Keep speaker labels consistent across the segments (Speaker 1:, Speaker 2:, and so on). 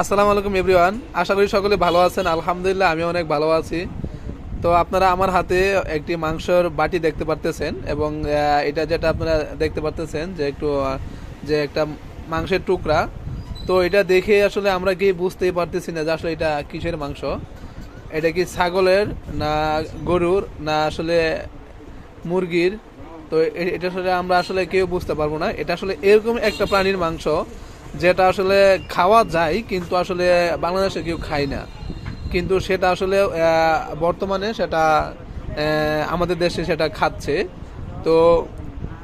Speaker 1: আসসালামু আলাইকুম এভরিওয়ান আশা করি সকলে ভালো আছেন। আলহামদুলিল্লাহ আমি অনেক ভালো আছি। তো আপনারা আমার হাতে একটি মাংসর বাটি দেখতে পারতেছেন এবং এটা যেটা আপনারা দেখতে পারতেছেন যে একটু যে একটা মাংসের টুকরা। তো এটা দেখে আসলে আমরা কি বুঝতেই পারতেছি না যে আসলে এটা কিসের মাংস। এটা কি ছাগলের না গরুর না আসলে মুরগির? তো এটা আসলে আমরা আসলে কেউ বুঝতে পারব না। এটা আসলে এরকম একটা প্রাণীর মাংস। যেটা আসলে খাওয়া যায়, কিন্তু আসলে বাংলাদেশে কেউ খায় না। কিন্তু সেটা আসলে বর্তমানে সেটা আমাদের দেশে সেটা খাচ্ছে। তো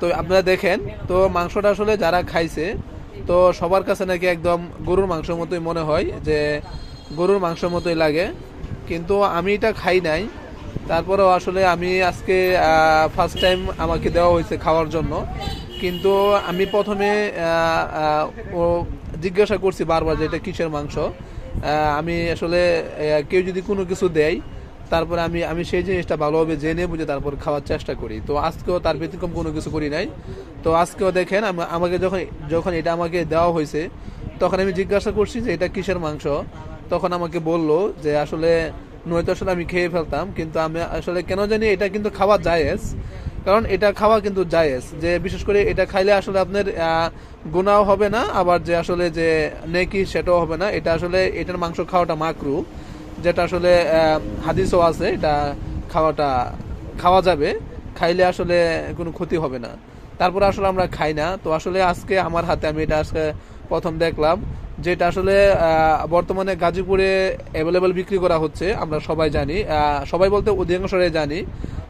Speaker 1: তো আপনারা দেখেন, তো মাংসটা আসলে যারা খাইছে, তো সবার কাছে নাকি একদম গরুর মাংসের মতোই মনে হয় যে গরুর মাংসের মতোই লাগে। কিন্তু আমি এটা খাই নাই। তারপরেও আসলে আমি আজকে ফার্স্ট টাইম আমাকে দেওয়া হয়েছে খাওয়ার জন্য। কিন্তু আমি প্রথমে ও জিজ্ঞাসা করছি বারবার যে এটা কিসের মাংস। আমি আসলে কেউ যদি কোনো কিছু দেয়, তারপরে আমি আমি সেই জিনিসটা ভালোভাবে জেনে বুঝে তারপর খাওয়ার চেষ্টা করি। তো আজকেও তার ব্যতিক্রম কোনো কিছু করি নাই। তো আজকেও দেখেন আমাকে যখন যখন এটা আমাকে দেওয়া হয়েছে, তখন আমি জিজ্ঞাসা করছি যে এটা কিসের মাংস? তখন আমাকে বলল যে আসলে, নয়তো আসলে আমি খেয়ে ফেলতাম, কিন্তু আমি আসলে কেন জানি এটা কিন্তু খাওয়া জায়েজ। কারণ এটা খাওয়া কিন্তু জায়েজ। যে বিশেষ করে এটা খাইলে আসলে আপনার গুনাও হবে না, আবার যে আসলে যে নেকি সেটাও হবে না। এটা আসলে এটার মাংস খাওয়াটা মাকরু, যেটা আসলে হাদিসও আছে, এটা খাওয়াটা, খাওয়া যাবে। খাইলে আসলে কোনো ক্ষতি হবে না। তারপরে আসলে আমরা খাই না। তো আসলে আজকে আমার হাতে, আমি এটা আজকে প্রথম দেখলাম, যেটা আসলে বর্তমানে গাজীপুরে অ্যাভেলেবেল বিক্রি করা হচ্ছে, আমরা সবাই জানি। সবাই বলতে অধিকাংশরাই জানি।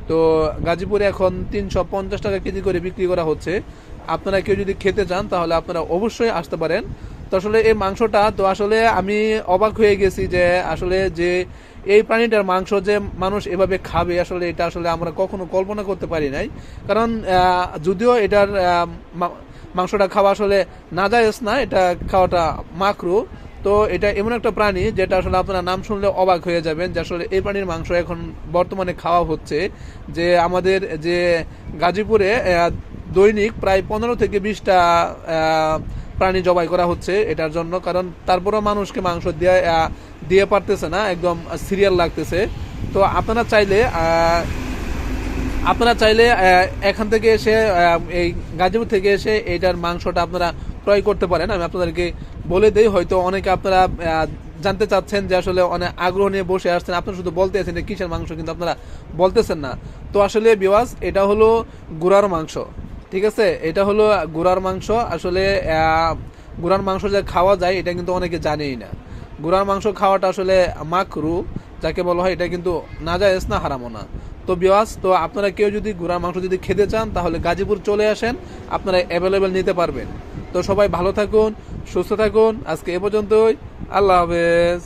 Speaker 1: তো গাজীপুরে এখন তিনশো পঞ্চাশ টাকা কেজি করে বিক্রি করা হচ্ছে। আপনারা কেউ যদি খেতে চান, তাহলে আপনারা অবশ্যই আসতে পারেন। তো আসলে এই মাংসটা, তো আসলে আমি অবাক হয়ে গেছি যে আসলে যে এই প্রাণীটার মাংস যে মানুষ এভাবে খাবে, আসলে এটা আসলে আমরা কখনো কল্পনা করতে পারি নাই। কারণ যদিও এটার মাংসটা খাওয়া আসলে না জায়েজ না, এটা খাওয়াটা মাকরু। তো এটা এমন একটা প্রাণী যেটা আসলে আপনারা নাম শুনলে অবাক হয়ে যাবেন যে আসলে এই প্রাণীর মাংস এখন বর্তমানে খাওয়া হচ্ছে যে আমাদের যে গাজীপুরে দৈনিক প্রায় পনেরো থেকে বিশটা প্রাণী জবাই করা হচ্ছে এটার জন্য। কারণ তারপরেও মানুষকে মাংস দিয়ে দিয়ে পারতেছে না, একদম সিরিয়াল লাগতেছে। তো আপনারা চাইলে আপনারা চাইলে এখান থেকে এসে এই গাজীপুর থেকে এসে এটার মাংসটা আপনারা ক্রয় করতে পারেন। আমি আপনাদেরকে বলে দেই, হয়তো অনেকে আপনারা জানতে চাচ্ছেন যে আসলে অনেক আগ্রহ নিয়ে বসে আসছেন। আপনারা শুধু বলতে আছেন যে কিসের মাংস, কিন্তু আপনারা বলতেছেন না। তো আসলে বিওয়াজ এটা হলো গুড়ার মাংস, ঠিক আছে? এটা হলো গুড়ার মাংস। আসলে গুড়ার মাংস যে খাওয়া যায়, এটা কিন্তু অনেকে জানেই না। গুড়ার মাংস খাওয়াটা আসলে মাকরু যাকে বলা হয়, এটা কিন্তু না যায় না হারামো না। তো বিওয়াস তো আপনারা কেউ যদি ঘোড়ার মাংস যদি খেতে চান, তাহলে গাজীপুর চলে আসেন, আপনারা অ্যাভেলেবেল নিতে পারবেন। তো সবাই ভালো থাকুন, সুস্থ থাকুন, আজকে এ পর্যন্তই, আল্লাহ হাফেজ।